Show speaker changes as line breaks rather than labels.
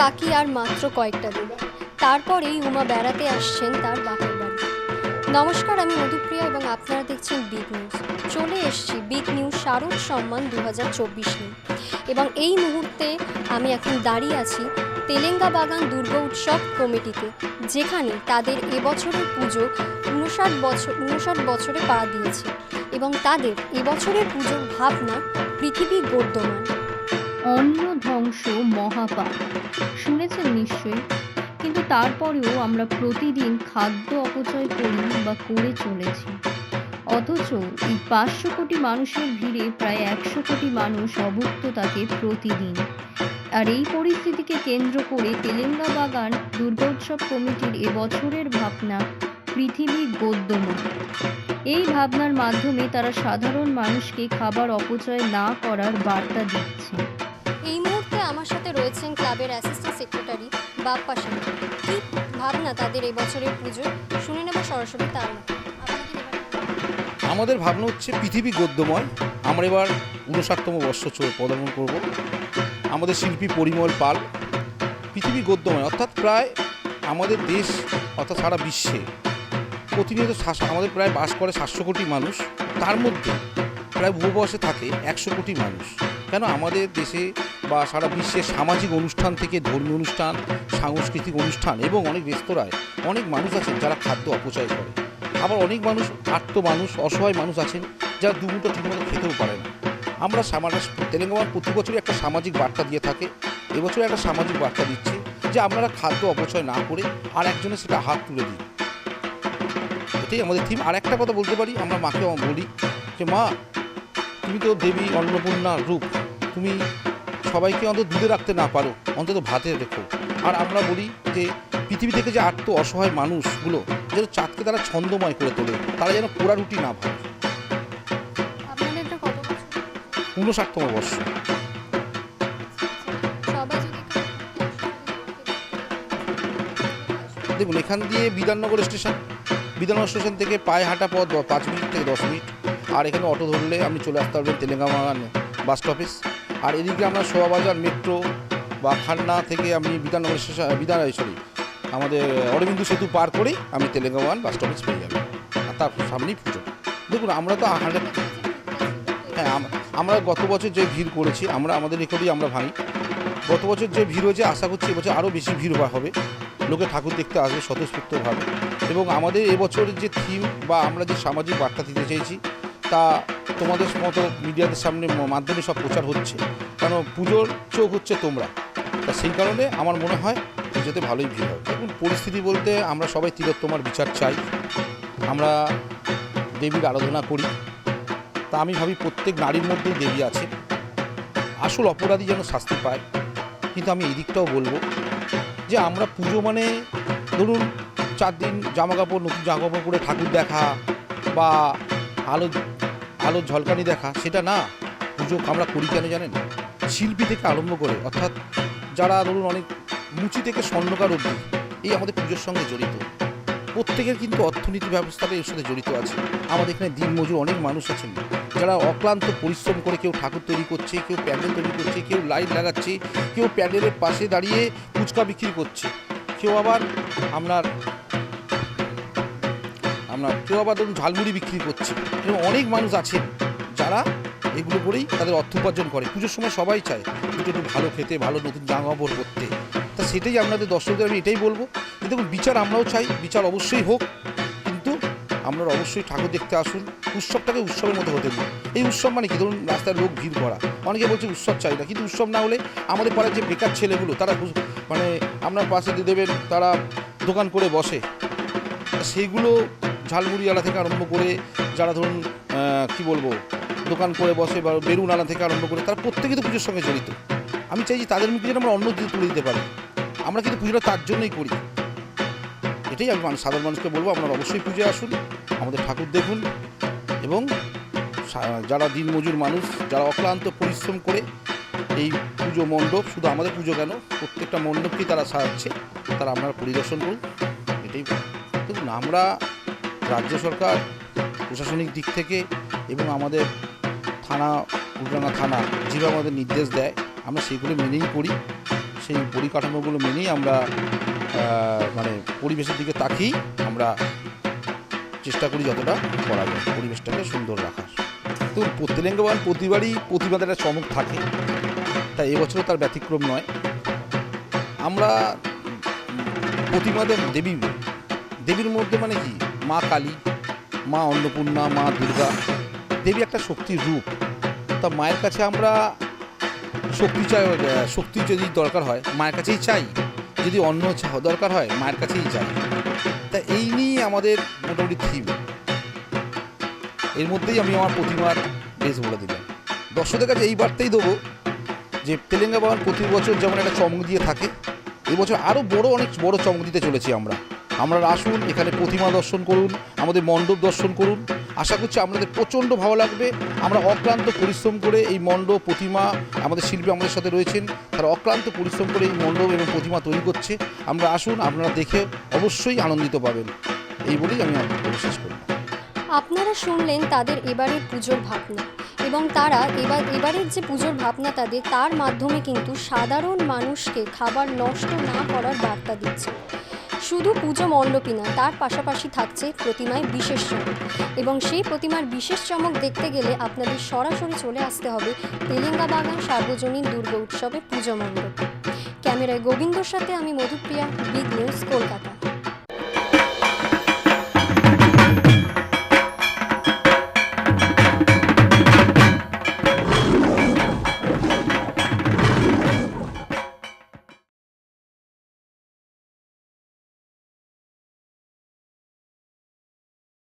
বাকি আর মাত্র কয়েকটা দিন। তারপরেই উমা বেড়াতে আসছেন তার বাপের বাড়ি নমস্কার, আমি মধুপ্রিয়া এবং আপনারা দেখছেন বিগ নিউজ। চলে এসেছি বিগ নিউজ শারদ সম্মান দু হাজার চব্বিশ এবং এই মুহূর্তে আমি এখন দাঁড়িয়ে আছি তেলেঙ্গা বাগান দুর্গা উৎসব কমিটিতে, যেখানে তাদের এবছরের পুজো উনষাট বছর উনষাট বছরে পা দিয়েছে। এবং তাদের এবছরের পুজোর ভাবনা পৃথিবী গদ্যমান
অন্ন ধ্বংস মহাপাপ। শুনেছেন নিশ্চয়ই? কিন্তু তারপরেও আমরা প্রতিদিন খাদ্য অপচয় করি বা করে চলেছি। অথচ এই পাঁচশো কোটি মানুষের ভিড়ে প্রায় একশো কোটি মানুষ অভুক্ত থাকে প্রতিদিন। আর এই পরিস্থিতিকে কেন্দ্র করে তেলেঙ্গা বাগান, দুর্গোৎসব কমিটির এবছরের ভাবনা পৃথিবী গদ্যময়। এই ভাবনার মাধ্যমে তারা সাধারণ মানুষকে খাবার অপচয় না করার বার্তা দিচ্ছে।
আমার সাথে রয়েছেন ক্লাবের অ্যাসিস্ট্যান্ট সেক্রেটারি বাপ্পা সেন কি ভাবনা তাদের এবছরের পুজো শুনে নেব সরাসরি তার?
আমাদের ভাবনা হচ্ছে পৃথিবী গদ্যময়। আমরা এবার উনষাটতম বর্ষ পদার্পণ করব। আমাদের শিল্পী পরিমল পাল। পৃথিবী গদ্যময়, অর্থাৎ প্রায় আমাদের দেশ, অর্থাৎ সারা বিশ্বে প্রতিনিয়ত আমাদের প্রায় বাস করে সাতশো কোটি মানুষ। তার মধ্যে প্রায় ভূবর্ষে থাকে একশো কোটি মানুষ। কেন আমাদের দেশে বা সারা বিশ্বে সামাজিক অনুষ্ঠান থেকে ধর্মীয় অনুষ্ঠান, সাংস্কৃতিক অনুষ্ঠান এবং অনেক রেস্তোরাঁয় অনেক মানুষ আছেন যারা খাদ্য অপচয় করে। আবার অনেক মানুষ আত্ম মানুষ, অসহায় মানুষ আছেন যারা দুমুটো ঠিকমতো খেতেও পারে না। আমরা সামান্য তেলেঙ্গানা প্রতি বছরই একটা সামাজিক বার্তা দিয়ে থাকে। এবছর একটা সামাজিক বার্তা দিচ্ছে যে আপনারা খাদ্য অপচয় না করে আর একজনের সেটা হাত তুলে দিন। এটাই আমাদের থিম আর একটা কথা বলতে পারি, আমরা মাকে বলি যে, মা তুমি তো দেবী অন্নপূর্ণার রূপ তুমি সবাইকে অন্তত দূরে রাখতে না পারো অন্তত ভাতে রেখো আর আমরা বলি যে পৃথিবী থেকে যে আত্ম অসহায় মানুষগুলো যেন চাঁদকে তারা ছন্দময় করে তোলে তারা যেন পোড়া রুটি না ভাবে ঊনষাটতম বর্ষ। দেখুন এখান দিয়ে বিধাননগর স্টেশন বিধাননগর স্টেশন থেকে পায়ে হাঁটা পথ পাঁচ মিনিট থেকে দশ মিনিট। আর এখানে অটো ধরলে আপনি চলে আসতে পারবেন তেলেঙ্গানা বাস স্টপেজ। আর এদিকে আমরা শোভাবাজার, মেট্রো বা খান্না থেকে আমি বিধাননগর স্টেশন বিধান সরি আমাদের অরবিন্দু সেতু পার করেই আমি তেলেঙ্গাওয়ান বাস স্টপেজ পেয়ে যাবেন আর তার সামনেই পুজো। দেখুন, আমরা তো হান্ড্রেড হ্যাঁ আমরা গত বছর যে ভিড় করেছি, আমরা, আমাদের রেকর্ডই আমরা ভাঙি। গত বছর যে ভিড় হয়েছে, আশা করছি এবছর আরও বেশি ভিড় হবে। লোকে ঠাকুর দেখতে আসবে স্বতঃস্ফূর্তভাবে। এবং আমাদের এবছর যে থিম বা আমরা যে সামাজিক বার্তা দিতে চেয়েছি তা তোমাদের মতো মিডিয়াদের সামনে মাধ্যমে সব প্রচার হচ্ছে। কেন পুজোর চোখ হচ্ছে তোমরা। তা সেই কারণে আমার মনে হয় পুজোতে ভালোই ভিড় হবে দেখুন, পরিস্থিতি বলতে আমরা সবাই তিলোত্তমার বিচার চাই। আমরা দেবীর আরাধনা করি। তা আমি ভাবি প্রত্যেক নারীর মধ্যেই দেবী আছে। আসল অপরাধী যেন শাস্তি পায়। কিন্তু আমি এই দিকটাও বলব যে আমরা পুজো মানে ধরুন চার দিন জামা কাপড় নতুন জামা কাপড় পরে ঠাকুর দেখা বা আলো আলোর ঝলকানি দেখা, সেটা না। পুজো আমরা করি কেন জানেন? শিল্পী থেকে আরম্ভ করে, অর্থাৎ যারা ধরুন অনেক মুচি থেকে স্বর্ণকার অবধি, এই আমাদের পুজোর সঙ্গে জড়িত। প্রত্যেকের কিন্তু অর্থনীতি ব্যবস্থাটা এর সাথে জড়িত আছে। আমাদের এখানে দিনমজুর অনেক মানুষ আছেন। যারা অক্লান্ত পরিশ্রম করে কেউ ঠাকুর তৈরি করছে, কেউ প্যান্ডেল তৈরি করছে, কেউ লাইট লাগাচ্ছে, কেউ প্যান্ডেলের পাশে দাঁড়িয়ে ফুচকা বিক্রি করছে। কেউ আবার আপনার আপনার কেউ আবার ধরুন ঝালমুড়ি বিক্রি করছে। এবং অনেক মানুষ আছেন যারা এগুলো করেই তাদের অর্থ উপার্জন করে। পুজোর সময় সবাই চায় একটু একটু ভালো খেতে, ভালো নতুন জামা কাপড় পরতে। তা সেটাই আপনাদের দর্শকদের আমি এটাই বলব যে দেখুন, বিচার আমরাও চাই, বিচার অবশ্যই হোক, কিন্তু আপনারা অবশ্যই ঠাকুর দেখতে আসুন, উৎসবটাকে উৎসবের মতো হতে দিন। এই উৎসব মানে কি? ধরুন রাস্তায় লোক ভিড় করা। অনেকে বলছে উৎসব চাই না, কিন্তু উৎসব না হলে আমাদের পাড়ার যে বেকার ছেলেগুলো, তারা মানে আপনার পাশে দিয়ে দেবেন, তারা দোকান করে বসে। সেইগুলো ঝালমুড়িওয়ালা থেকে আরম্ভ করে যারা ধরুন কি বলব, দোকান করে বসে বা বেরুনালা থেকে আরম্ভ করে, তারা প্রত্যেকে তো পুজোর সঙ্গে জড়িত। আমি চাই যে তাদের মুখে যেন আমরা অন্য দিকে তুলে দিতে পারি। আমরা কিন্তু পুজোটা তার জন্যই করি। এটাই আমি মানুষ, সাধারণ মানুষকে বলব, আপনারা অবশ্যই পুজো আসুন, আমাদের ঠাকুর দেখুন এবং যারা দিনমজুর মানুষ, যারা অক্লান্ত পরিশ্রম করে এই পুজো মণ্ডপ, শুধু আমাদের পুজো কেন, প্রত্যেকটা মণ্ডপকেই তারা সাজাচ্ছে, তারা আপনারা পরিদর্শন করুন, এটাই দেখুন, আমরা রাজ্য সরকার, প্রশাসনিক দিক থেকে এবং আমাদের থানা, উল্টানা থানা যেভাবে আমাদের নির্দেশ দেয়, আমরা সেগুলো মেনেই করি। সেই পরিকাঠামোগুলো মেনেই আমরা মানে পরিবেশের দিকে তাকিয়েই আমরা চেষ্টা করি যতটা করা যায়, পরিবেশটাকে সুন্দর রাখার। তো তেলেঙ্গাবান প্রতিবারই প্রতিবাদের একটা চমক থাকে। তাই এবছরও তার ব্যতিক্রম নয়। আমরা প্রতিমাদের দেবী, দেবীর মধ্যে মানে কি? মা কালী, মা অন্নপূর্ণা, মা দুর্গা। দেবী একটা শক্তির রূপ। তা মায়ের কাছে আমরা শক্তি চাই শক্তি যদি দরকার হয়, মায়ের কাছেই চাই। যদি অন্ন চা- দরকার হয়, মায়ের কাছেই চাই। তা এই নিয়ে আমাদের মোটামুটি থিম এর মধ্যেই আমি আমার প্রতিমার বেশ বলে দিলাম। দর্শকদের কাছে এই বার্তাই দেবো যে তেলেঙ্গা বাগান প্রতি বছর যেমন একটা চমক দিয়ে থাকে, এবছর আরও বড়, অনেক বড় চমক দিতে চলেছি আমরা। আমরা আসুন, এখানে প্রতিমা দর্শন করুন, আমাদের মণ্ডপ দর্শন করুন। আশা করছি আপনাদের প্রচণ্ড ভালো লাগবে। আমরা অক্লান্ত পরিশ্রম করে এই মণ্ডপ, প্রতিমা, আমাদের শিল্পী আমাদের সাথে রয়েছেন। তারা অক্লান্ত পরিশ্রম করে এই মণ্ডপ এবং প্রতিমা তৈরি করছে। আমরা আসুন, আপনারা দেখে অবশ্যই আনন্দিত পাবেন। এই বলেই আমি আপনাকে শেষ করি
আপনারা শুনলেন তাদের এবারের পুজোর ভাবনা এবং তারা এবার, এবারের যে পুজোর ভাবনা তাদের, তার মাধ্যমে কিন্তু সাধারণ মানুষকে খাবার নষ্ট না করার বার্তা দিচ্ছে। শুধু পুজো মণ্ডপই না, তার পাশাপাশি থাকছে প্রতিমায় বিশেষ চমক। এবং সেই প্রতিমার বিশেষ চমক দেখতে গেলে আপনাদের সরাসরি চলে আসতে হবে তেলেঙ্গা বাগান সার্বজনীন দুর্গ উৎসবে পুজো মণ্ডপ। ক্যামেরায় গোবিন্দর সাথে আমি মধুপ্রিয়া বিগ নিউজ কলকাতা।